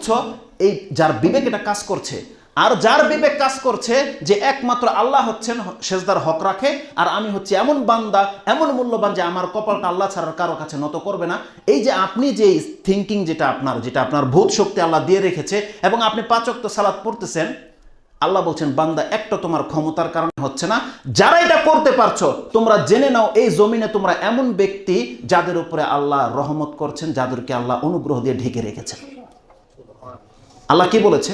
তুচ্ছ এই যার বিবেক এটা কাজ করছে। আর যার বিবেক কাজ করছে যে একমাত্র আল্লাহ হচ্ছেন, সেজদার হক রাখে, আর আমি হচ্ছে এমন বান্দা, এমন মূল্যবান যে আমার কপালটা আল্লাহ ছাড়ার কারও কাছে নত করবে না। এই যে আপনি যে থিঙ্কিং যেটা আপনার যেটা আপনার ভূত শক্তি আল্লাহ দিয়ে রেখেছে, এবং আপনি পাচক সালাদ পড়তেছেন, আল্লাহ বলছেন, বান্দা, একটা তোমার ক্ষমতার কারণে হচ্ছে না। যারা এটা করতে পারছ, তোমরা জেনে নাও, এই জমিনে তোমরা এমন ব্যক্তি যাদের উপরে আল্লাহ রহমত করছেন, যাদেরকে আল্লাহ অনুগ্রহ দিয়ে ঢেকে রেখেছেন। আল্লাহ কি বলেছে?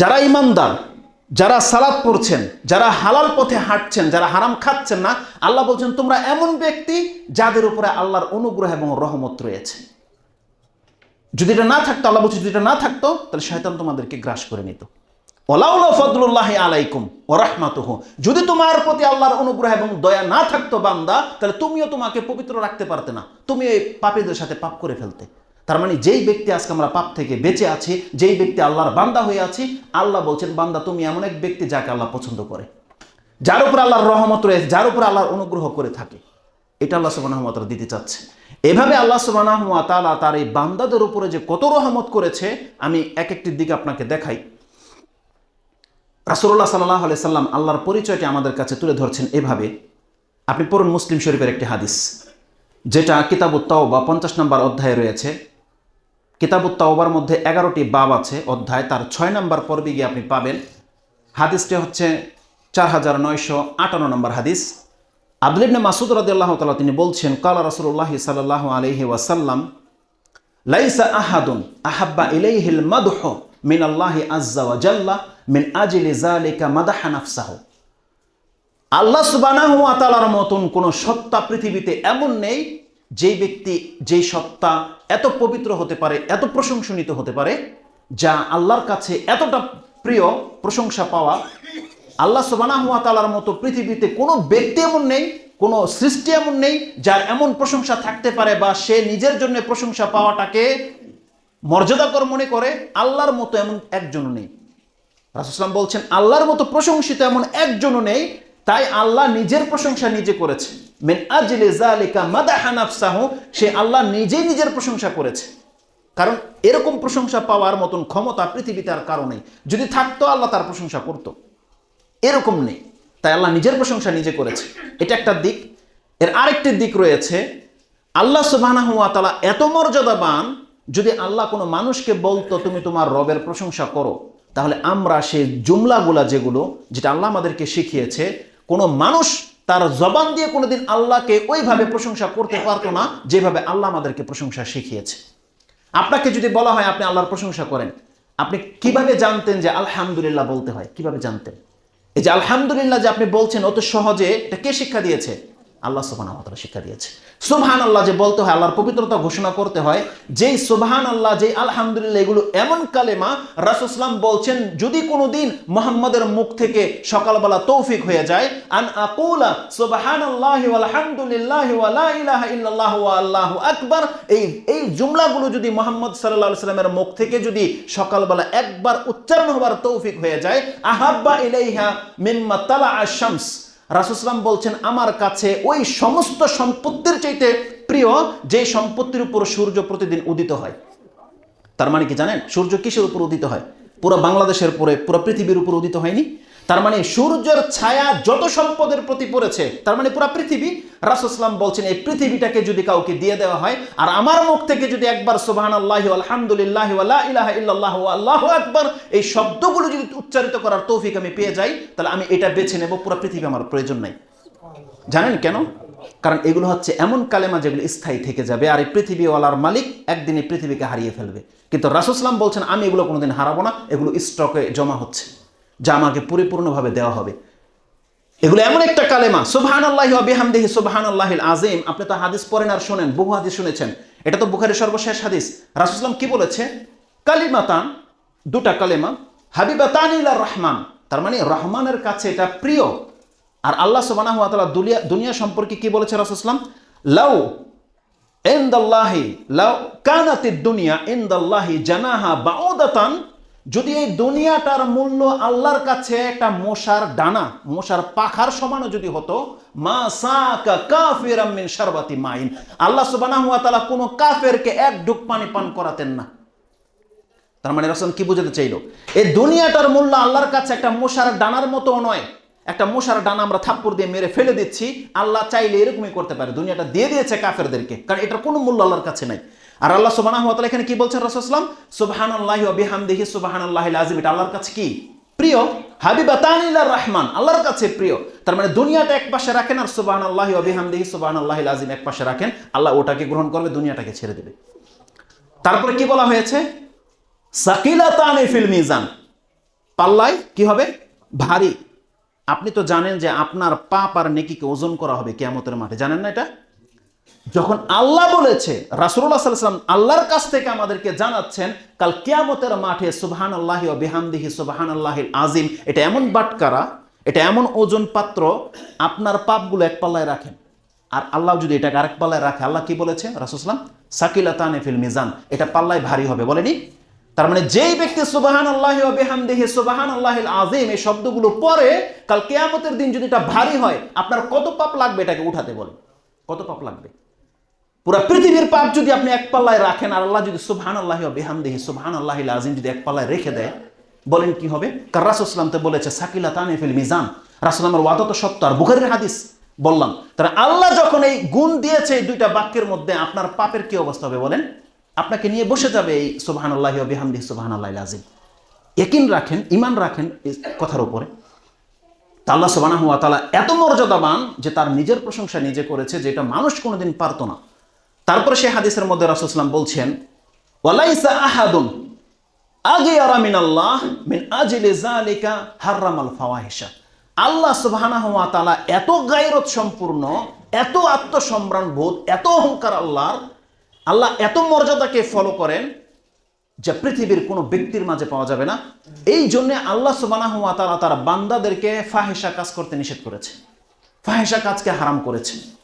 যারা ইমানদার, যারা সালাদ পড়ছেন, যারা হালাল পথে হাঁটছেন, যারা হারাম খাচ্ছেন না, আল্লাহ বলছেন, তোমরা এমন ব্যক্তি যাদের উপরে আল্লাহর অনুগ্রহ এবং রহমত রয়েছে। যদি এটা না থাকতো, আল্লাহ বলছে, যদি এটা না থাকতো, তাহলে শয়তান তোমাদেরকে গ্রাস করে নিত। ওলাউলা ফদলুল্লাহ আলাইকুম ও রাহমাতুহ। যদি তোমার প্রতি আল্লাহর অনুগ্রহ এবং দয়া না থাকতো বান্দা, তাহলে তুমিও তোমাকে পবিত্র রাখতে পারতে না। তুমি এই পাপীদের সাথে পাপ করে ফেলতে। তার মানে যেই ব্যক্তি আজকে আমরা পাপ থেকে বেঁচে আছি, যেই ব্যক্তি আল্লাহর বান্দা হয়ে আছি, আল্লাহ বলছেন, বান্দা, তুমি এমন এক ব্যক্তি যাকে আল্লাহ পছন্দ করে, যার উপর আল্লাহর রহমত রয়েছে, যার উপর আল্লাহর অনুগ্রহ করে থাকে। এটা আল্লাহ সুবাহ দিতে চাচ্ছে। এভাবে আল্লাহ সুবাহ তালা তার এই বান্দাদের উপরে যে কত রহমত করেছে, আমি এক একটি দিকে আপনাকে দেখাই। রাসুল্লাহ সাল্লাহ আলি সাল্লাম আল্লাহর পরিচয়টি আমাদের কাছে তুলে ধরছেন এভাবে। আপনি পড়ুন মুসলিম শরীফের একটি হাদিস, যেটা কিতাবুত্তাও বা পঞ্চাশ নম্বর অধ্যায়ে রয়েছে। কিতাবুত্তাওবার মধ্যে এগারোটি বাব আছে। অধ্যায় তার ছয় নম্বর পর্বে গিয়ে আপনি পাবেন। হাদিসটি হচ্ছে চার হাজার নয়শো আটান্ন নম্বর হাদিস। আবদুলিবনে মাসুদ রদিয়াল্লাহ তালা তিনি বলছেন, কালা রসুল্লাহ সাল্লাহ আলহি ওয়াসাল্লাম, লাইসা আহাদুন আহাব্বা ইলাইহিল মাদহ মিন আল্লাহি আজ্জা ওয়া জাল্লা মিন আজলি জালিকা মাদাহা নাফসাহু। আল্লাহ সুবানাহু আতালার মতন কোনো সত্তা পৃথিবীতে এমন নেই যেই ব্যক্তি, যেই সত্তা এত পবিত্র হতে পারে, এত প্রশংসনিত হতে পারে, যা আল্লাহর কাছে এতটা প্রিয়, প্রশংসা পাওয়া, আল্লাহ সুবানাহু আতালার মতো পৃথিবীতে কোনো ব্যক্তি এমন নেই, কোনো সৃষ্টি এমন নেই, যার এমন প্রশংসা থাকতে পারে বা সে নিজের জন্য প্রশংসা পাওয়াটাকে মর্যাদাকর মনে করে, আল্লাহর মতো এমন একজনও নেই। রাসুসলাম বলছেন, আল্লাহর মতো প্রশংসিত এমন একজনও নেই, তাই আল্লাহ নিজের প্রশংসা নিজে করেছে। মেন আজলে জালিকা মাদাহা নাফসাহু, সে আল্লাহ নিজেই নিজের প্রশংসা করেছে। কারণ এরকম প্রশংসা পাওয়ার মতন ক্ষমতা পৃথিবীতে আর কারও নেই। যদি থাকতো, আল্লাহ তার প্রশংসা করত। এরকম নেই। তাই আল্লাহ নিজের প্রশংসা নিজে করেছে। এটা একটা দিক। এর আরেকটি দিক রয়েছে, আল্লাহ সুবাহ তালা এত মর্যাদাবান, যদি আল্লাহ কোনো মানুষকে বলতো, তুমি তোমার রবের প্রশংসা করো তাহলে আমরা সেই জুমলাগুলা যেগুলো, যেটা আল্লাহ আমাদেরকে শিখিয়েছে, কোনো মানুষ তার জবান দিয়ে কোনোদিন আল্লাহকে ওইভাবে প্রশংসা করতে পারতো না যেভাবে আল্লাহ আমাদেরকে প্রশংসা শিখিয়েছে। আপনাকে যদি বলা হয় আপনি আল্লাহর প্রশংসা করেন, আপনি কীভাবে জানতেন যে আলহামদুলিল্লাহ বলতে হয়? কীভাবে জানতেন? এই যে আলহামদুলিল্লাহ যে আপনি বলছেন, অত সহজে এটা কে শিক্ষা দিয়েছে? আল্লাহ সুবহান আল্লাহ শিক্ষা দিয়েছে। সুবহান আল্লাহ যে বলতে হয়, আল্লাহর পবিত্রতা ঘোষণা করতে হয়, যেই সুবহান আল্লাহ যেই আলহামদুলিল্লাহ, এগুলো এমন কালেমা রাসুসলাম বলছেন, যদি কোনো দিন মোহাম্মদের মুখ থেকে সকালবেলা তৌফিক হয়ে যায়, আন আকুলা সুবহান আল্লাহ আলহামদুলিল্লাহ ইলাহা ইল্লাল্লাহ আল্লাহু আকবার, এই এই জুমলাগুলো যদি মোহাম্মদ সাল্লাল্লাহু সাল্লামের মুখ থেকে যদি সকালবেলা একবার উচ্চারণ হবার তৌফিক হয়ে যায়, আহাব্বা ইলাইহা মিম্মা তালা আশ-শামস রাসুসলাম বলছেন, আমার কাছে ওই সমস্ত সম্পত্তির চাইতে প্রিয় যে সম্পত্তির উপর সূর্য প্রতিদিন উদিত হয়। তার মানে কি জানেন? সূর্য কিসের উপর উদিত হয়? পুরো বাংলাদেশের উপরে, পুরো পৃথিবীর উপর উদিত হয়নি? তার মানে সূর্যের ছায়া যত সম্পদের প্রতি পড়েছে, তার মানে পুরো পৃথিবী রাসুসলাম বলছেন, এই পৃথিবীটাকে যদি কাউকে দিয়ে দেওয়া হয়, আর আমার মুখ থেকে যদি একবার সুবাহান আল্লাহ আলহামদুলিল্লাহ ইলাহা ইল্লাল্লাহ আল্লাহ একবার এই শব্দগুলো যদি উচ্চারিত করার তৌফিক আমি পেয়ে যাই, তাহলে আমি এটা বেছে নেব, পুরো পৃথিবী আমার প্রয়োজন নাই। জানেন কেন? কারণ এগুলো হচ্ছে এমন কালেমা যেগুলো স্থায়ী থেকে যাবে, আর এই পৃথিবীওয়ালার মালিক একদিন এই পৃথিবীকে হারিয়ে ফেলবে। কিন্তু রাসুসলাম বলছেন, আমি এগুলো কোনোদিন হারাবো না, এগুলো স্টকে জমা হচ্ছে। যা আমাকে পরিপূর্ণভাবে দেওয়া হবে। এগুলো এমন একটা কালেমা সুবহান আল্লাহ বিহামদেহি সুবহান আল্লাহিল আজিম আপনি তো হাদিস পড়েন আর শোনেন, বহু হাদিস শুনেছেন। এটা তো বুখারের সর্বশেষ হাদিস। রাসুসলাম কি বলেছে? কালিমাতান, দুটা কালেমা, হাবিবাতান ইলা রহমান। তার মানে রহমানের কাছে এটা প্রিয়। আর আল্লাহ সুবানা হুয়া তালা দুনিয়া সম্পর্কে কি বলেছে রাসুসলাম লাউ ইন্দাল্লাহি, লাউ কানাতিদ দুনিয়া ইন্দাল্লাহি জানাহা বাউদাতান যদি এই দুনিয়াটার মূল্য আল্লাহর কাছে একটা মশার ডানা, মশার পাখার সমানও যদি হতো, মা সাকা শারবাতি মাইন। আল্লাহ সুবহানাহু ওয়া তাআলা কোনো কাফেরকে এক ডুব পানি পান করাতেন না। তার মানে রসুল কি বুঝাতে চাইলো? এই দুনিয়াটার মূল্য আল্লাহর কাছে একটা মশার ডানার মতো নয়। একটা মশার ডানা আমরা থাপ্পড় দিয়ে মেরে ফেলে দিচ্ছি। আল্লাহ চাইলে এরকমই করতে পারে। দুনিয়াটা দিয়ে দিয়েছে কাফেরদেরকে। কারণ এটার কোনো মূল্য আল্লাহর কাছে নাই। আর আল্লাহ সুবাহ এখানে কি বলছেন রসুলাম সুবাহান আল্লাহ বিহামদিহি সুবাহান আল্লাহ আজিম এটা আল্লাহর কাছে কি? প্রিয়? হাবিবাতানিল্লাহ রহমান। আল্লাহর কাছে প্রিয়। তার মানে দুনিয়াটা এক পাশে রাখেন আর সুবাহান আল্লাহ বিহামদিহি সুবাহান আল্লাহ আজিম এক পাশে রাখেন। আল্লাহ ওটাকে গ্রহণ করবে, দুনিয়াটাকে ছেড়ে দেবে। তারপরে কি বলা হয়েছে? সাকিলাতানি ফিল মিজান। পাল্লায় কি হবে? ভারী। আপনি তো জানেন যে আপনার পাপ আর নেকিকে ওজন করা হবে কেয়ামতের মাঠে। জানেন না এটা? যখন আল্লাহ বলেছে রাসুল্লাহ সাল্লাম আল্লাহর কাছ থেকে আমাদেরকে জানাচ্ছেন, কাল কিয়ামতের মাঠে সুবহান আল্লাহি ও বেহামদিহি সুবহান আল্লাহিল আজিম এটা এমন বাটকারা, এটা এমন ওজন পাত্র, আপনার পাপগুলো এক পাল্লায় রাখেন। আর আল্লাহ যদি এটাকে আরেক পাল্লায় রাখে, আল্লাহ কি বলেছে রাসুসলাম সাকিলা তানে ফিল মিজান, এটা পাল্লায় ভারী হবে, বলেনি? তার মানে যেই ব্যক্তি সুবাহান আল্লাহ বেহামদেহি সুবাহান আল্লাহিল আজিম এই শব্দগুলো পরে কাল কেয়ামতের দিন যদি এটা ভারী হয়, আপনার কত পাপ লাগবে এটাকে উঠাতে বলে কত পাপ লাগবে? পুরা পৃথিবীর পাপ যদি আপনি এক পাল্লায় রাখেন, আর আল্লাহ যদি সুবহান আল্লাহ বেহামদেহি সুবহান আল্লাহ আজিম যদি এক পাল্লায় রেখে দেয়, বলেন কি হবে? কার রাসুসলাম তো বলেছে সাকিলা তানে ফিল মিজান। রাসুলামের ওয়াদা তো সত্য, আর বুখারের হাদিস বললাম। তারা আল্লাহ যখন এই গুণ দিয়েছে এই দুইটা বাক্যের মধ্যে, আপনার পাপের কি অবস্থা হবে বলেন? আপনাকে নিয়ে বসে যাবে এই সুবাহান আল্লাহ বেহামদি সুবাহান আল্লাহ আজিম একিন রাখেন ইমান রাখেন এই কথার উপরে। তা আল্লাহ সুবাহ এত মর্যাদাবান যে তার নিজের প্রশংসা নিজে করেছে, যেটা মানুষ কোনোদিন পারতো না। তারপরে সে হাদিসের মধ্যে রাসুসলাম বলছেন, ওয়ালাইসা আহাদুন, আগে আরামিন আল্লাহ মিন আজিলে জালিকা হারামাল ফাওয়াহিশা। আল্লাহ সুবহানাহু ওয়া তাআলা এত গায়রত সম্পূর্ণ, এত আত্মসম্ভ্রাণ বোধ, এত অহংকার আল্লাহর, আল্লাহ এত মর্যাদাকে ফলো করেন যা পৃথিবীর কোনো ব্যক্তির মাঝে পাওয়া যাবে না। এই জন্যে আল্লাহ সুবহানাহু ওয়া তাআলা তার বান্দাদেরকে ফাহেসা কাজ করতে নিষেধ করেছে। ফাহেসা কাজকে হারাম করেছে।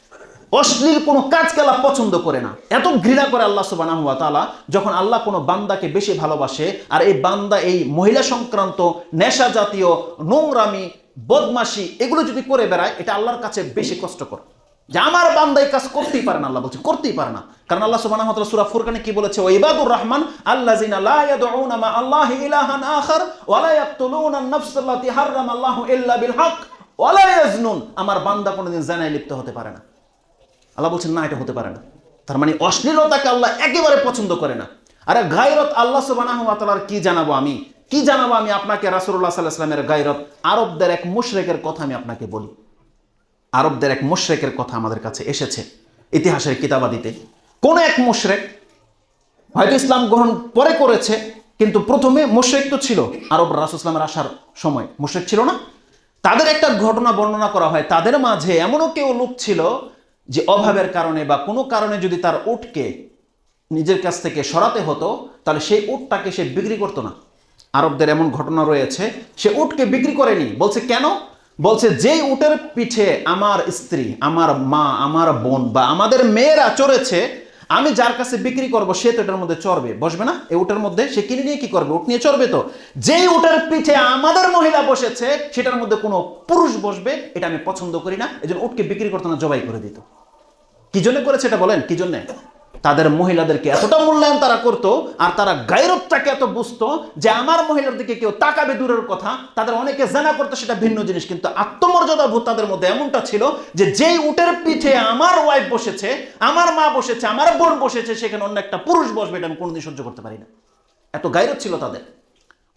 অশ্লীল কোনো কাজ কালা পছন্দ করে না। এত ঘৃণা করে আল্লাহ সুবাহ তালা যখন আল্লাহ কোনো বান্দাকে বেশি ভালোবাসে, আর এই বান্দা এই মহিলা সংক্রান্ত নেশা জাতীয় নোংরামি, বদমাশি, এগুলো যদি করে বেড়ায়, এটা আল্লাহর কাছে বেশি কষ্টকর। যে আমার বান্দা এই কাজ করতেই পারে না, আল্লাহ বলছে, করতেই পারে না। কারণ আল্লাহ সুবহানাহু ওয়া তাআলা সূরা ফুরকানে কি বলেছে? ওয়া ইবাদুর রহমান আল্লাযিনা লা ইয়াদউনা মা আল্লাহি ইলাহান আখার, ওয়া লা ইয়াকতুলুনা আন-নাফস আল্লাতী হাররামা ইল্লা বিল হক, ওয়া ইয়াজনুন। আমার বান্দা কোনোদিন জানায় লিপ্ত হতে পারে না। আল্লাহ বলছেন, না, এটা হতে পারে না। তার মানে অশ্লীলতাকে আল্লাহ একেবারে পছন্দ করে না। আরে গায়রত আল্লাহ সুবানাহ তালার কি জানাব আমি? কি জানাব আমি আপনাকে রাসুল্লাহ সাল্লাহ সাল্লামের গায়রত? আরবদের এক মুশরেকের কথা আমি আপনাকে বলি। আরবদের এক মুশরেকের কথা আমাদের কাছে এসেছে ইতিহাসের কিতাবাদিতে। কোন এক মুশরেক হয়তো ইসলাম গ্রহণ পরে করেছে, কিন্তু প্রথমে মুশরেক তো ছিল আরব রাসুসলামের আসার সময়। মুশরেক ছিল না। তাদের একটা ঘটনা বর্ণনা করা হয়। তাদের মাঝে এমনও কেউ লোক ছিল যে অভাবের কারণে বা কোনো কারণে যদি তার উটকে নিজের কাছ থেকে সরাতে হতো, তাহলে সেই উটটাকে সে বিক্রি করতো না। আরবদের এমন ঘটনা রয়েছে, সে উটকে বিক্রি করেনি। বলছে কেন? বলছে, যেই উটের পিঠে আমার স্ত্রী, আমার মা, আমার বোন বা আমাদের মেয়েরা চড়েছে, আমি যার কাছে বিক্রি করব, সে তো এটার মধ্যে চড়বে। বসবে না? এই উটের মধ্যে সে কিনে নিয়ে কি করবে? উট নিয়ে চড়বে তো। যেই উটের পিঠে আমাদের মহিলা বসেছে, সেটার মধ্যে কোনো পুরুষ বসবে, এটা আমি পছন্দ করি না। এই জন্য উটকে বিক্রি করতো না, জবাই করে দিত। কি জন্য করেছে এটা বলেন? কি জন্যে? তাদের মহিলাদেরকে এতটা মূল্যায়ন তারা করতো, আর তারা গায়রতটাকে এত বুঝতো যে আমার মহিলার দিকে কেউ তাকাবে দূরের কথা, তাদের অনেকে জানা করতো সেটা ভিন্ন জিনিস, কিন্তু আত্মমর্যাদা বোধ তাদের মধ্যে এমনটা ছিল যে যেই উটের পিঠে আমার ওয়াইফ বসেছে, আমার মা বসেছে, আমার বোন বসেছে, সেখানে অন্য একটা পুরুষ বসবে, এটা আমি কোনোদিন সহ্য করতে পারি না। এত গায়রত ছিল তাদের।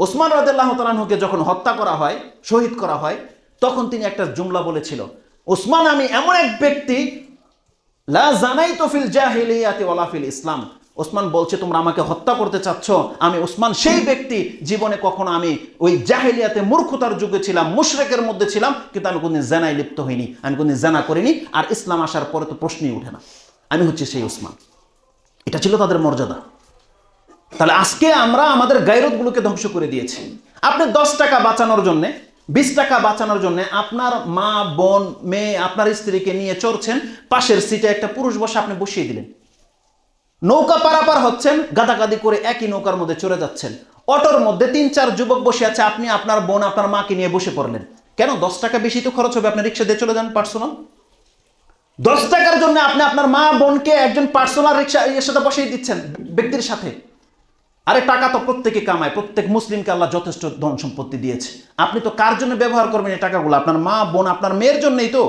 ওসমান রাদেল্লাহ তালাহুকে যখন হত্যা করা হয়, শহীদ করা হয়, তখন তিনি একটা জুমলা বলেছিল, ওসমান, আমি এমন এক ব্যক্তি লা জানাই তো ফিল জাহিলিয়াতি ওয়ালা ফিল ইসলাম। ওসমান বলছে, তোমরা আমাকে হত্যা করতে চাচ্ছ। আমি ওসমান সেই ব্যক্তি, জীবনে কখনো আমি ওই জাহেলিয়াতে মূর্খতার যুগে ছিলাম, মুশরেকের মধ্যে ছিলাম, কিন্তু আমি কোনদিন জানাই লিপ্ত হইনি, আমি কোনদিন জেনা করিনি, আর ইসলাম আসার পরে তো প্রশ্নই ওঠে না। আমি হচ্ছে সেই ওসমান। এটা ছিল তাদের মর্যাদা। তাহলে আজকে আমরা আমাদের গায়রতগুলোকে ধ্বংস করে দিয়েছি। আপনি দশ টাকা বাঁচানোর জন্যে বিশ টাকা বাঁচানোর জন্য আপনার মা, বোন, মেয়ে, আপনার স্ত্রীকে নিয়ে চড়ছেন, পাশের সিটে একটা পুরুষ বসে আপনি বসিয়ে দিলেন। নৌকা পারাপার হচ্ছেন, গাদাগাদি করে একই নৌকার মধ্যে চড়ে যাচ্ছেন। অটোর মধ্যে তিন, চার যুবক বসে আছে, আপনি আপনার বোন, আপনার মাকে নিয়ে বসে পড়লেন। কেন? দশ টাকা বেশি তো খরচ হবে, আপনি রিক্সা দিয়ে চলে যান পার্সোনাল দশ টাকার জন্য আপনি আপনার মা, বোনকে একজন পার্সোনাল রিক্সা এর সাথে বসিয়ে দিচ্ছেন ব্যক্তির সাথে। আরে টাকা তো প্রত্যেকে কামায়, প্রত্যেক মুসলিমকে আল্লাহ যথেষ্ট ধন সম্পত্তি দিয়েছে। আপনি তো কার জন্য ব্যবহার করবেন এই টাকাগুলো? আপনার মা, বোন, আপনার মেয়ের জন্যই তো।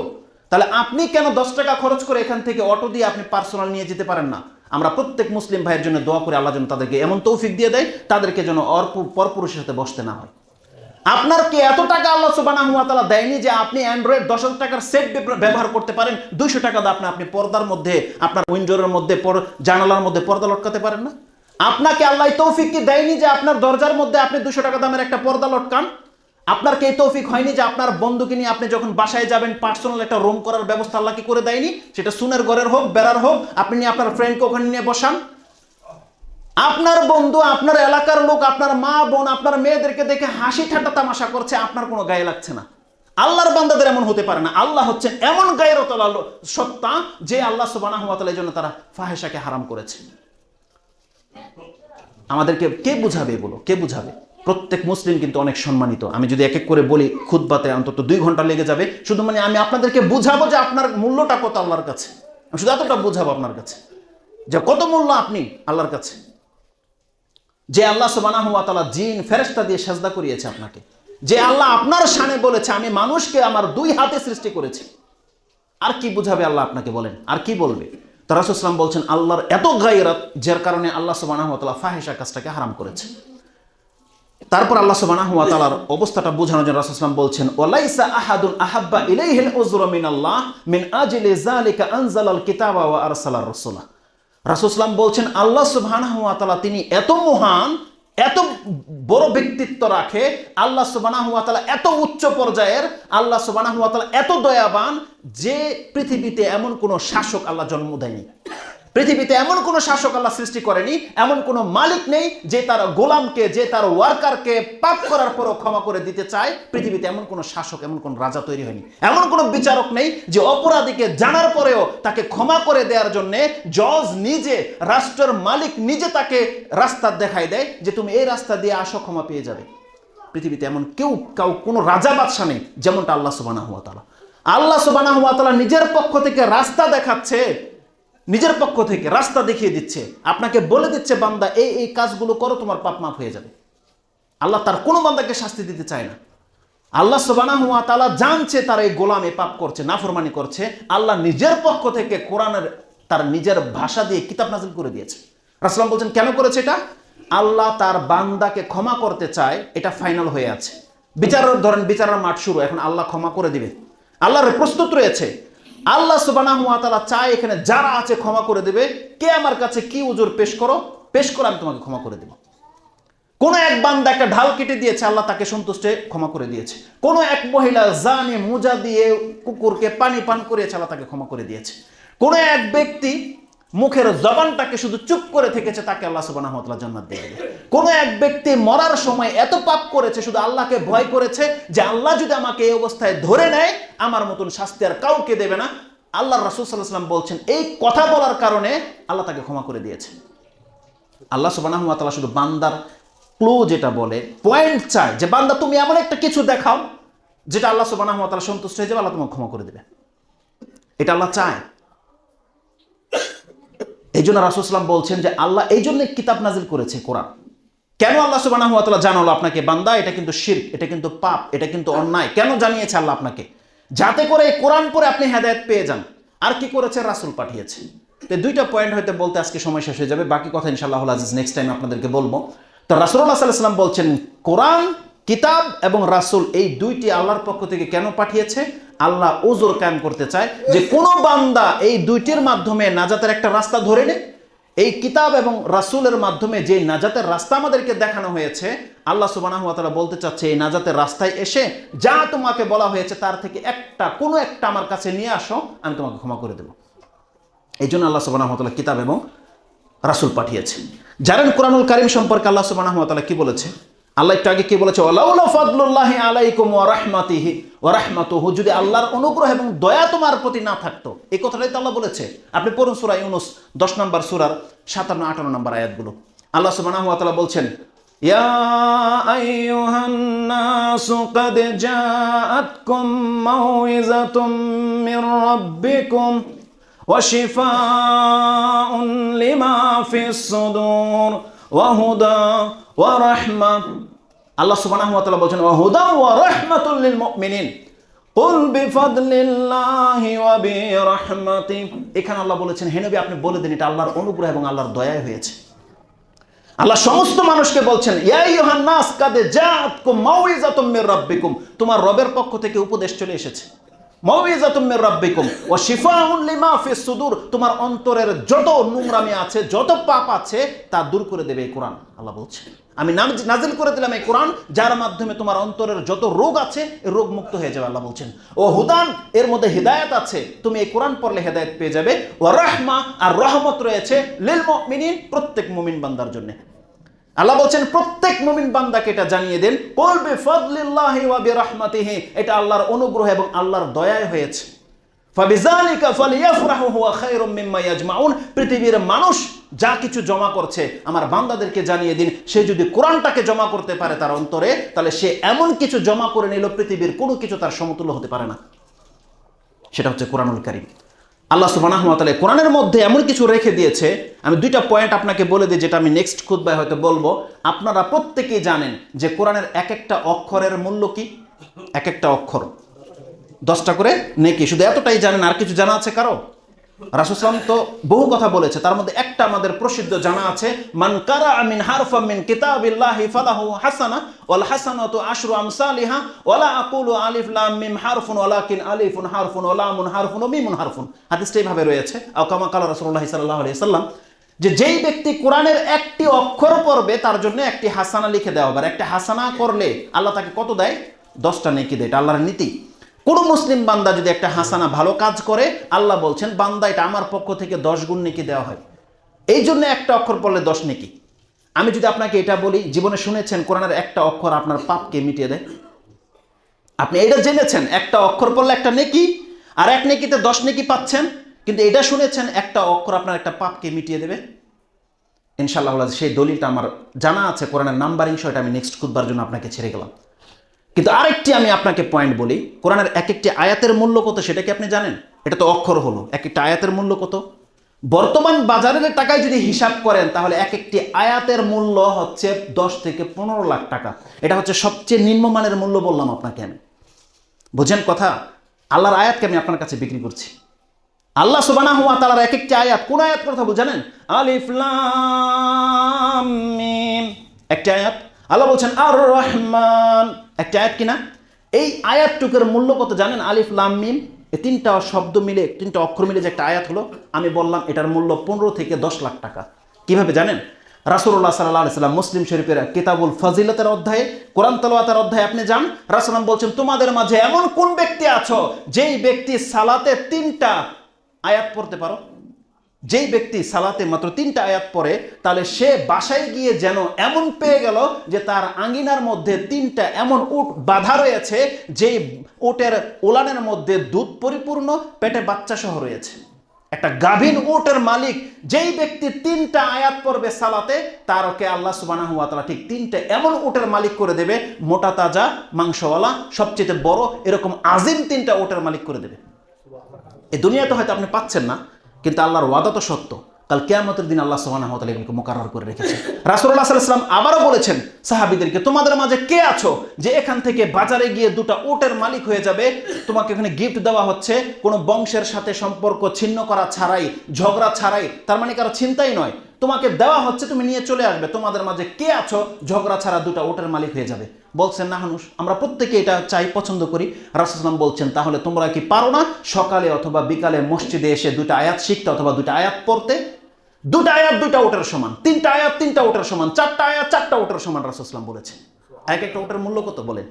তাহলে আপনি কেন দশ টাকা খরচ করে এখান থেকে অটো দিয়ে আপনি পার্সোনাল নিয়ে যেতে পারেন না? আমরা প্রত্যেক মুসলিম ভাইয়ের জন্য দোয়া করে আল্লাহ যেন তাদেরকে এমন তৌফিক দিয়ে দেয়, তাদেরকে যেন অর্প, পরপুরুষের সাথে বসতে না হয়। আপনার কি এত টাকা আল্লাহ সুবানা হুয়া তালা দেয়নি যে আপনি অ্যান্ড্রয়েড দশ হাজার টাকার সেট ব্যবহার করতে পারেন? দুইশো টাকা দিয়ে আপনি আপনি পর্দার মধ্যে, আপনার উইন্ডোরের মধ্যে জানালার মধ্যে পর্দা লটকাতে পারেন না? আপনাকে আল্লাহ তৌফিক কি দেয়নি যে আপনার দরজার মধ্যে আপনি দুশো টাকা দামের একটা পর্দা লটকান? আপনার কি তৌফিক হয়নি যে আপনার বন্ধুকে নিয়ে আপনি যখন বাসায় যাবেন পার্সোনাল একটা রুম করার ব্যবস্থা আল্লাহ কি করে দেয়নি? সেটা সুনের ঘরের হোক, বেড়ার হোক, আপনি নিয়ে আপনার ফ্রেন্ডকে ওখানে নিয়ে বসান। আপনার বন্ধু, আপনার এলাকার লোক, আপনার মা, বোন, আপনার মেয়েদেরকে দেখে হাসি ঠাট্টা তামাশা করছে, আপনার কোনো গায়ে লাগছে না। আল্লাহর বান্দাদের এমন হতে পারে না। আল্লাহ হচ্ছেন এমন গায়ের সত্তা যে আল্লাহ সুবানাহ এই জন্য তারা ফাহেসাকে হারাম করেছে। আমাদেরকে কে বুঝাবে এগুলো? কে বুঝাবে? প্রত্যেক মুসলিম কিন্তু অনেক সম্মানিত। আমি যদি এক এক করে বলি খুদবাতে অন্তত দুই ঘণ্টা লেগে যাবে। শুধু মানে আমি আপনাদেরকে বুঝাবো যে আপনার মূল্যটা কত আল্লাহর কাছে। আমি শুধু এতটা বুঝাবো আপনার কাছে। যে কত মূল্য আপনি আল্লাহর কাছে। যে আল্লাহ সুবানাহ তালা জিন ফেরেস্তা দিয়ে সাজদা করিয়েছে আপনাকে। যে আল্লাহ আপনার শানে বলেছে, আমি মানুষকে আমার দুই হাতে সৃষ্টি করেছি। আর কি বুঝাবে আল্লাহ আপনাকে বলেন? আর কি বলবে? তো রাসুসলাম বলছেন, আল্লাহর এত গায়রাত, যার কারণে আল্লাহ সুবানাহ তালা ফাহেসা কাজটাকে হারাম করেছে। তারপর আল্লাহ সুবানাহ তালার অবস্থাটা বোঝানোর জন্য রাসুসলাম বলছেন, ওয়ালাইসা আহাদুন আহাব্বা ইলাইহিল মিন আল্লাহ মিন আজলি আনজালাল কিতাবা ওয়া আরসালার রাসূলা। রাসুসলাম বলছেন, আল্লাহ সুবহানাহু ওয়া তাআলা তিনি এত মহান এত বড় ব্যক্তিত্ব রাখে, আল্লাহ সুবানা হুয়া তালা এত উচ্চ পর্যায়ের, আল্লাহ সুবানা হুয়া তালা এত দয়াবান যে পৃথিবীতে এমন কোনো শাসক আল্লাহ জন্ম দেয়নি। পৃথিবীতে এমন কোনো শাসক আল্লাহ সৃষ্টি করেনি, এমন কোনো মালিক নেই যে তার গোলামকে, যে তার ওয়ার্কারকে পাপ করার পরও ক্ষমা করে দিতে চায়। পৃথিবীতে এমন কোনো শাসক, এমন কোন রাজা তৈরি হয়নি। এমন কোনো বিচারক নেই যে অপরাধীকে জানার পরেও তাকে ক্ষমা করে দেওয়ার জন্য জজ নিজে, রাষ্ট্রের মালিক নিজে তাকে রাস্তা দেখায় দেয় যে তুমি এই রাস্তা দিয়ে আসো, ক্ষমা পেয়ে যাবে। পৃথিবীতে এমন কেউ, কাউ, কোনো রাজা বাদশা নেই যেমনটা আল্লাহ সুবানা হুয়া তালা আল্লাহ সুবানা হুয়া নিজের পক্ষ থেকে রাস্তা দেখাচ্ছে নিজের পক্ষ থেকে রাস্তা দেখিয়ে দিচ্ছে, আপনাকে বলে দিচ্ছে, বান্দা, এই এই কাজগুলো করো, তোমার পাপ মাফ হয়ে যাবে। আল্লাহ তার কোনো বান্দাকে শাস্তি দিতে চায় না। আল্লাহ সোবানা তালা জানছে তার এই গোলামে পাপ করছে, নাফরমানি করছে। আল্লাহ নিজের পক্ষ থেকে কোরআনের, তার নিজের ভাষা দিয়ে কিতাব নাজিল করে দিয়েছে। রাসলাম বলছেন, কেন করেছে এটা? আল্লাহ তার বান্দাকে ক্ষমা করতে চায়, এটা ফাইনাল হয়ে আছে। বিচারের, ধরেন বিচারের মাঠ শুরু, এখন আল্লাহ ক্ষমা করে দিবে। আল্লাহর প্রস্তুত রয়েছে। আল্লাহ সুবানা হুয়া তালা চায় এখানে যারা আছে ক্ষমা করে দেবে। কে আমার কাছে কি উজোর পেশ করো পেশ করো আমি তোমাকে ক্ষমা করে দেবো। কোন এক বান্দা একটা ঢাল কেটে দিয়েছে, আল্লাহ তাকে সন্তুষ্টে ক্ষমা করে দিয়েছে। কোন এক মহিলা জানে, মোজা দিয়ে কুকুরকে পানি পান করিয়েছে, আল্লাহ তাকে ক্ষমা করে দিয়েছে। কোন এক ব্যক্তি মুখের জবানটাকে শুধু চুপ করে থেকেছে, তাকে আল্লাহ সুবাহ জান্নাত দিয়ে দেবে কোন এক ব্যক্তি মরার সময় এত পাপ করেছে, শুধু আল্লাহকে ভয় করেছে যে আল্লাহ যদি আমাকে এই অবস্থায় ধরে নেয়, আমার মতন শাস্তি আর কাউকে দেবে না। আল্লাহ রাসুল বলছেন, এই কথা বলার কারণে আল্লাহ তাকে ক্ষমা করে দিয়েছে। আল্লাহ সুবাহ তাআলা শুধু বান্দার ক্লু যেটা বলে, পয়েন্ট চায় যে, বান্দা, তুমি এমন একটা কিছু দেখাও, যেটা আল্লাহ সুবাহ সন্তুষ্ট হয়ে যাবে, আল্লাহ তোমাকে ক্ষমা করে দেবে। এটা আল্লাহ চায়। এই জন্য রাসুসলাম বলছেন যে আল্লাহ এই জন্য কিতাব নাজিল করেছে কোরআন। কেন আল্লাহ সুবাহ জানালো আপনাকে, বান্দা? এটা কিন্তু শির্ক, এটা কিন্তু পাপ, এটা কিন্তু অন্যায়। কেন জানিয়েছে আল্লাহ আপনাকে? যাতে করে এই কোরআন পরে আপনি হেদায়ত পেয়ে যান। আর কি করেছে? রাসুল পাঠিয়েছে। তো দুইটা পয়েন্ট হয়তো বলতে আজকে সময় শেষ হয়ে যাবে। বাকি কথা ইনশাল্লাহ আজিজ নেক্সট টাইম আপনাদেরকে বলব। তো রাসুল্লাহ সাল্লাহ সাল্লাম বলছেন, কোরআন কিতাব এবং রাসুল এই দুইটি আল্লাহর পক্ষ থেকে কেন পাঠিয়েছে? আল্লাহ ওজোর কায়েম করতে চায় যে কোনো বান্দা এই দুইটির মাধ্যমে নাজাতের একটা রাস্তা ধরে নে। এই কিতাব এবং রাসুলের মাধ্যমে যে নাজাতের রাস্তা আমাদেরকে দেখানো হয়েছে, আল্লাহ সুবানাহ তাআলা বলতে চাচ্ছে, এই নাজাতের রাস্তায় এসে যা তোমাকে বলা হয়েছে তার থেকে একটা, কোনো একটা আমার কাছে নিয়ে আসো, আমি তোমাকে ক্ষমা করে দেবো। এই জন্য আল্লাহ সুবানাহ তাআলা কিতাব এবং রাসুল পাঠিয়েছে জানেন কোরআনুল কারিম সম্পর্কে আল্লাহ সুবানাহ তাআলা কি বলেছে? আল্লাহ একটু আগে কি বলেছে ওয়ালাউলা ফাদলুল্লাহি আলাইকুম ওয়া রাহমাতিহি ওয়া রাহমাতুহু যদি আল্লাহর অনুগ্রহ এবং দয়া তোমার প্রতি না থাকতো এই কথাটাই তো আল্লাহ বলেছে আপনি পড়ুন সূরা ইউনুস 10 নম্বর সূরার 57 58 নম্বর আয়াতগুলো আল্লাহ সুবহানাহু ওয়া তাআলা বলছেন ইয়া আইয়ুহান নাসু ক্বাদ জাআতকুম মাউইযাতুম মির রাব্বিকুম وشفاء لما في الصدور ওয়া হুদা ওয়া রাহমা। আল্লাহ সুবহানাহু ওয়া তাআলা বলেন ওয়া হুদা ওয়া রাহমাতুল লিল মুমিনিন। কুল বিফাদলিল্লাহি ওয়া এখানে আল্লাহ বলেছেন, হে নবী, আপনি বলে দিন, এটা আল্লাহর অনুগ্রহ এবং আল্লাহর দয়ায় হয়েছে। আল্লাহ সমস্ত মানুষকে বলছেন, ইয়া ইউহান্নাস কাদে জাআতকুম মাউইজাতুম মির রাব্বিকুম। তোমার রবের পক্ষ থেকে উপদেশ চলে এসেছে। তোমার অন্তরের যত নোংরামি আছে, যত পাপ আছে, তা দূর করে দেবে এই কোরআন। আল্লাহ বলছে, আমি নাজিল করে দিলাম এই কোরআন, যার মাধ্যমে তোমার অন্তরের যত রোগ আছে রোগ মুক্ত হয়ে যাবে, আল্লাহ বলছেন। ও হুদান, এর মধ্যে হেদায়েত আছে। তুমি এই কোরআন পড়লে হেদায়েত পেয়ে যাবে। ও রহমা, আর রহমত রয়েছে লিল মুমিনিন, প্রত্যেক মুমিন বান্দার জন্য। আল্লাহ বলছেন, প্রত্যেক মুমিন বান্দাকে এটা জানিয়ে দেন কলবে ফদলিল্লাহি ওয়া বিরহমাতিহি। এটা আল্লাহর অনুগ্রহ এবং আল্লাহর দয়ায় হয়েছে। ফাবিজালিকা ফালিয়াফরাহু হুয়া খায়রুম মিম্মা ইয়াজমাউন। পৃথিবীর মানুষ যা কিছু জমা করছে, আমার বান্দাদেরকে জানিয়ে দিন, সে যদি কোরআনটাকে জমা করতে পারে তার অন্তরে, তাহলে সে এমন কিছু জমা করে নিল, পৃথিবীর কোনো কিছু তার সমতুল্য হতে পারে না। সেটা হচ্ছে কোরআনুল কারীম। আল্লাহ তাআলা কোরআনের মধ্যে এমন কিছু রেখে দিয়েছে। আমি দুইটা পয়েন্ট আপনাকে বলে দিই, যেটা আমি নেক্সট খুতবায় হয়তো বলব। আপনারা প্রত্যেকেই জানেন যে কোরআনের এক একটা অক্ষরের মূল্য কি? এক একটা অক্ষর। দশটা করে নেকি? শুধু এতটাই জানেন? আর কিছু জানা আছে কারও? রাসুসলাম তো বহু কথা বলেছে, তার মধ্যে একটা আমাদের প্রসিদ্ধ জানা আছে, মান কারা আমিন হারফা মিন কিতাবিল্লাহি ফালাহু হাসানা ওয়াল হাসানাতু আশরু আমসালিহা ওয়ালা আকুলু আলিফ লাম মিম হারফুন ওয়ালাকিন আলিফুন হারফুন ওয়া লামুন হারফুন ওয়া মিমুন হারফুন। হাদিসটা এইভাবে রয়েছে, আও কামা কালা রাসূলুল্লাহ সাল্লাল্লাহু আলাইহি সাল্লাম যে যেই ব্যক্তি কোরআনের একটি অক্ষর পড়বে, তার জন্য একটি হাসানা লিখে দেওয়া হবে। একটা হাসানা করলে আল্লাহ তাকে কত দেয়? দশটা নেকি দেয়। এটা আল্লাহর নীতি। কোনো মুসলিম বান্দা যদি একটা হাসানা ভালো কাজ করে, আল্লাহ বলছেন, বান্দা, এটা আমার পক্ষ থেকে দশ গুণ নেকি দেওয়া হয়। এই জন্য একটা অক্ষর পড়লে দশ নেকি। আমি যদি আপনাকে এটা বলি, জীবনে শুনেছেন, কোরআনের একটা অক্ষর আপনার পাপকে মিটিয়ে দেয়? আপনি এটা জেনেছেন, একটা অক্ষর পড়লে একটা নেকি, আর এক নেকিতে দশ নেকি পাচ্ছেন, কিন্তু এটা শুনেছেন, একটা অক্ষর আপনার একটা পাপকে মিটিয়ে দেবে? ইনশাআল্লাহ, সেই দলিলটা আমার জানা আছে, কোরআনের নাম্বারিং সহ এটা আমি নেক্সট খুদবার জন্য আপনাকে ছেড়ে গেলাম। কিন্তু আরেকটি আমি আপনাকে পয়েন্ট বলি, কোরআনের এক একটি আয়াতের মূল্য কত সেটা কি আপনি জানেন? এটা তো অক্ষর হলো। এক একটা আয়াতের মূল্য কত? বর্তমান বাজারের টাকায় যদি হিসাব করেন, তাহলে এক একটি আয়াতের মূল্য হচ্ছে দশ থেকে পনেরো লাখ টাকা। এটা হচ্ছে সবচেয়ে নিম্নমানের মূল্য বললাম আপনাকে আমি। বুঝেন কথা? আল্লাহর আয়াতকে আমি আপনার কাছে বিক্রি করছি। আল্লাহ সুবানা হুয়া তালার এক একটি আয়াত, কোন আয়াত কথা বল জানেন? আলিফ লাম একটি আয়াত। আল্লাহ বলছেন, আর রহমান একটা আয়াত কিনা? এই আয়াতটুকের মূল্য কত জানেন? আলিফ, লাম, মিম। এই তিনটা শব্দ মিলে, তিনটা অক্ষর মিলে যে একটা আয়াত হলো, আমি বললাম এটার মূল্য পনেরো থেকে দশ লাখ টাকা। কীভাবে জানেন? রাসুল্লাহ সাল্লাহ সাল্লাম মুসলিম শরীফের কিতাবুল ফজিলতের অধ্যায়ে, কোরআন তালাতের অধ্যায়ে আপনি যান রাসুলাম বলছেন, তোমাদের মাঝে এমন কোন ব্যক্তি আছো, যেই ব্যক্তি সালাতে তিনটা আয়াত পড়তে পারো? যেই ব্যক্তি সালাতে মাত্র তিনটা আয়াত পড়ে, তাহলে সে বাসায় গিয়ে যেন এমন পেয়ে গেল যে তার আঙ্গিনার মধ্যে তিনটা এমন উট বাধা রয়েছে, যেই উটের ওলানের মধ্যে দুধ পরিপূর্ণ, পেটে বাচ্চা সহ রয়েছে। একটা গাভীন উটের মালিক যেই ব্যক্তি তিনটা আয়াত পড়বে সালাতে, তারকে আল্লাহ সুবানা হুয়া তালা ঠিক তিনটা এমন উটের মালিক করে দেবে, মোটা, তাজা, মাংসওয়ালা, সবচেয়ে বড়, এরকম আজিম তিনটা উটের মালিক করে দেবে। এই দুনিয়াতে হয়তো আপনি পাচ্ছেন না কিন্তু আল্লাহর ওয়াদা তো সত্য। কাল কেয়ামতের দিন আল্লাহ সোহানা এগুলোকে মোকারর করে রেখেছে। রাসুল্লাহ সাল্লাম আবারও বলেছেন, সাহাবিদেরকে, তোমাদের মাঝে কে আছো যে এখান থেকে বাজারে গিয়ে দুটা ওটের মালিক হয়ে যাবে? তোমাকে এখানে গিফট দেওয়া হচ্ছে। কোনো বংশের সাথে সম্পর্ক ছিন্ন করা ছাড়াই, ঝগড়া ছাড়াই। তার মানে কারও চিন্তাই নয়। তোমাকে দেওয়া হচ্ছে, তুমি নিয়ে চলে আসবে। তোমাদের মাঝে কে আছো? ঝগড়া ছাড়া দুটা ওটের মালিক হয়ে যাবে। বলছেন, না হানুষ, আমরা প্রত্যেকে এটা চাই, পছন্দ করি। রাসুলাম বলছেন, তাহলে তোমরা কি পারো না সকালে অথবা বিকালে মসজিদে এসে দুটা আয়াত শিখতে অথবা দুটা আয়াত পড়তে? দুটা আয়াত দুটা ওটার সমান, তিনটা আয়াত তিনটা ওটার সমান, চারটা আয়াত চারটা ওটার সমান রাসুলাম বলেছে এক একটা ওটার মূল্য কত বলেন?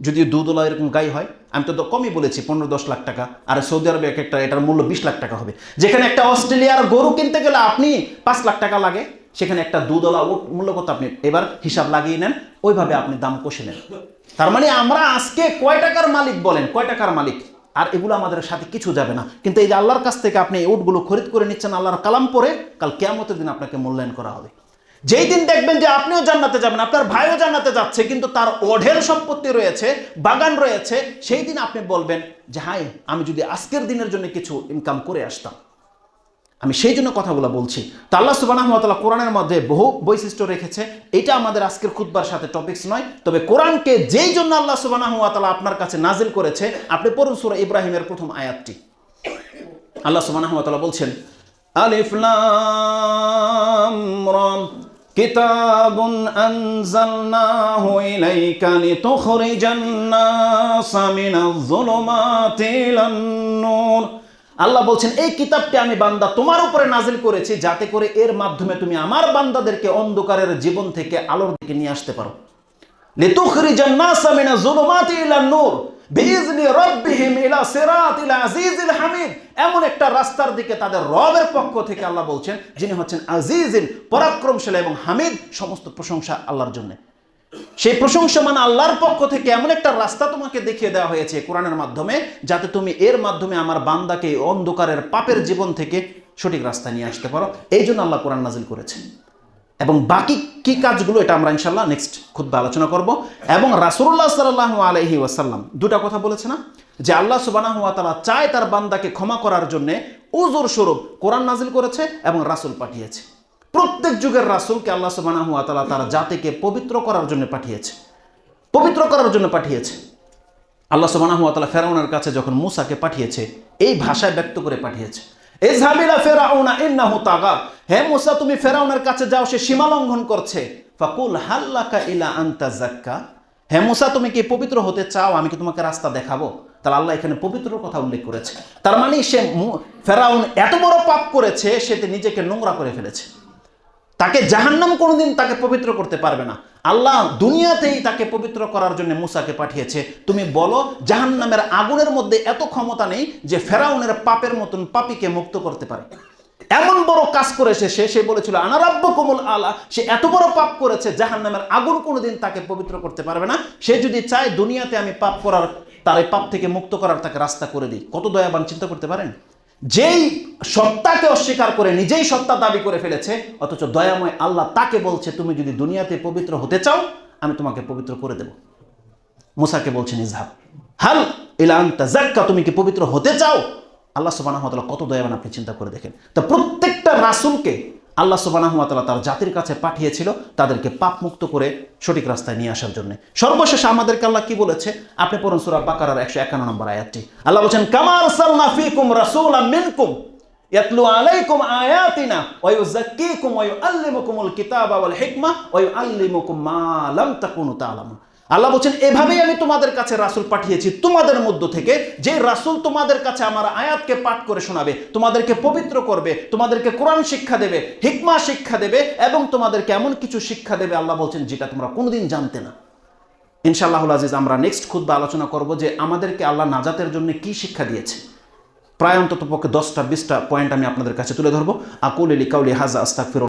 যদি দুদোলা এরকম গাই হয়, আমি তো কমই বলেছি, পনেরো দশ লাখ টাকা। আর সৌদি আরবে এক একটা, এটার মূল্য বিশ লাখ টাকা হবে। যেখানে একটা অস্ট্রেলিয়ার গরু কিনতে গেলে আপনি পাঁচ লাখ টাকা লাগে, সেখানে একটা দুদলা উট মূল্য কত আপনি এবার হিসাব লাগিয়ে নেন, ওইভাবে আপনি দাম কষে নেন। তার মানে আমরা আজকে কয় টাকার মালিক বলেন, কয় টাকার মালিক? আর এগুলো আমাদের সাথে কিছু যাবে না। কিন্তু এই যে আল্লাহর কাছ থেকে আপনি এই উটগুলো খরিদ করে নিচ্ছেন, আল্লাহর কালাম পরে কাল কেমতের দিন আপনাকে মূল্যায়ন করা হবে। যেই দিন দেখবেন যে আপনিও জান্নাতে যাবেন, আপনার ভাইও জান্নাতে যাচ্ছে, কিন্তু তার অঢেল সম্পত্তি রয়েছে, বাগান রয়েছে, সেই দিন আপনি বলবেন যে হাই আমি যদি আজকের দিনের জন্য কিছু ইনকাম করে আসতাম। আমি সেই জন্য কথাগুলো বলছি। তা আল্লাহ সুবাহ কোরআনের মধ্যে বহু বৈশিষ্ট্য রেখেছে। এটা আমাদের আজকের খুতবার সাথে টপিকস নয়, তবে কোরআনকে যেই জন্য আল্লাহ সুবাহ আপনার কাছে নাজিল করেছে, আপনি পড়ুন সুরা ইব্রাহিমের প্রথম আয়াতটি। আল্লাহ তাআলা বলছেন, আলিফ কিতাবুন আনজালনাহু ইলাইকা লিতুখরিজান নাসা মিনাজ যুলুমাতি ইলান নূর। আল্লাহ বলছেন, এই কিতাবটি আমি বান্দা তোমার উপরে নাজিল করেছি যাতে করে এর মাধ্যমে তুমি আমার বান্দাদেরকে অন্ধকারের জীবন থেকে আলোর দিকে নিয়ে আসতে পারো। লিতুখরিজান নাসা মিনাজ যুলুমাতি ইলান নূর। বিইজনি রাব্বিহিম ইলা সিরাতিল আজিজিল হামিদ। এমন একটা রাস্তার দিকে তাদের রবের পক্ষ থেকে আল্লাহ বলছেন, যিনি হচ্ছেন পরাক্রমশালী এবং হামিদ, সমস্ত প্রশংসা আল্লাহর জন্য। সেই প্রশংসা মানে আল্লাহর পক্ষ থেকে এমন একটা রাস্তা তোমাকে দেখিয়ে দেওয়া হয়েছে কোরআনের মাধ্যমে, যাতে তুমি এর মাধ্যমে আমার বান্দাকে অন্ধকারের পাপের জীবন থেকে সঠিক রাস্তা নিয়ে আসতে পারো। এই জন্য আল্লাহ কোরআন নাজিল করেছেন। এবং বাকি কি কাজগুলো, এটা আমরা ইনশাল্লাহ নেক্সট খুব আলোচনা করব। এবং রাসুল্লাহ সাল্লাহ আলহি ওয়াসাল্লাম দুটা কথা বলেছে না? যে আল্লাহ সুবানাহ তালা চায় তার বান্দাকে ক্ষমা করার জন্য উজুর স্বরূপ কোরআন নাজিল করেছে এবং রাসুল পাঠিয়েছে। প্রত্যেক যুগের রাসুলকে আল্লাহ সুবানাহ তালা তার জাতিকে পবিত্র করার জন্য পাঠিয়েছে। পবিত্র করার জন্য পাঠিয়েছে। আল্লাহ সুবানাহ তালা ফেরাউনের কাছে যখন মুসাকে পাঠিয়েছে, এই ভাষায় ব্যক্ত করে পাঠিয়েছে। ফেরাউনা ইন্নাহু তাগা হে মুসা, তুমি ফেরাউনের কাছে যাও, সে সীমা লঙ্ঘন করছে। ফাকুল হাল্লাকা ইলা জাক্কা হে মুসা, তুমি কি পবিত্র হতে চাও? আমি কি তোমাকে রাস্তা দেখাবো? তাহলে আল্লাহ এখানে পবিত্র কথা উল্লেখ করেছে। তার মানে সে ফেরাউন এত বড় পাপ করেছে, সে নিজেকে নোংরা করে ফেলেছে। তাকে জাহান্নাম কোনোদিন তাকে পবিত্র করতে পারবে না। আল্লাহ দুনিয়াতেই তাকে পবিত্র করার জন্য মুসাকে পাঠিয়েছে। তুমি বলো, জাহান্নামের আগুনের মধ্যে এত ক্ষমতা নেই যে ফেরাউনের পাপের মতন পাপিকে মুক্ত করতে পারে। এমন বড় কাজ করেছে সে সে বলেছিল আনারাব্য কোমল আলা। সে এত বড় পাপ করেছে, জাহান্নামের আগুন কোনোদিন তাকে পবিত্র করতে পারবে না। সে যদি চায়, দুনিয়াতে আমি পাপ করার, তার এই পাপ থেকে মুক্ত করার তাকে রাস্তা করে দিই। কত দয়াবান, চিন্তা করতে পারেন? যেই সত্তাকে অস্বীকার করে নিজেই সত্তা দাবি করে ফেলেছে, অথচ দয়াময় আল্লাহ তাকে বলছে, তুমি যদি দুনিয়াতে পবিত্র হতে চাও, আমি তোমাকে পবিত্র করে দেব। মুসাকে বলছেন, ইজহাব, হাল ইলান তাজাক্কা তুমি কি পবিত্র হতে চাও? আল্লাহ তাআলা কত দয়াবান আপনি চিন্তা করে দেখেন। তা প্রত্যেকটা রাসূলকে আল্লাহ ওয়া তার জাতির কাছে পাঠিয়েছিল তাদেরকে পাপ মুক্ত করে সঠিক রাস্তায় নিয়ে আসার জন্য। সর্বশেষে আমাদেরকে আল্লাহ কি বলেছে? আপনি পড়ুন সূরা বাকারার 151 নম্বর আয়াতটি। আল্লাহ বলছেন, কামা আরসালনা ফীকুম রাসূলাম মিনকুম ইয়াতলু আলাইকুম আয়াতিনা ওয়া ইউযাক্কিকুম ওয়া ইউআল্লিমুকুমুল কিতাবা ওয়াল হিকমা ওয়া ইউআল্লিমুকুম আল্লাহ বলছেন, এভাবেই আমি তোমাদের কাছে রাসূল পাঠিয়েছি। তোমাদের মধ্য থেকে যে রাসূল তোমাদের কাছে আমার আয়াতকে পাঠ করে শোনাবে, তোমাদেরকে পবিত্র করবে, তোমাদেরকে কোরআন শিক্ষা দেবে, হিকমা শিক্ষা দেবে এবং তোমাদেরকে এমন কিছু শিক্ষা দেবে আল্লাহ বলছেন, যেটা তোমরা কোনোদিন জানতে না। ইনশাআল্লাহ আজিজ, আমরা নেক্সট খুদ্ আলোচনা করব যে আমাদেরকে আল্লাহ নাজাতের জন্য কি শিক্ষা দিয়েছে। প্রায় অন্তত পক্ষে দশটা, বিশটা পয়েন্ট আমি আপনাদের কাছে তুলে ধরবো। আকুল আলী কাউলি হাজা আস্তাকফির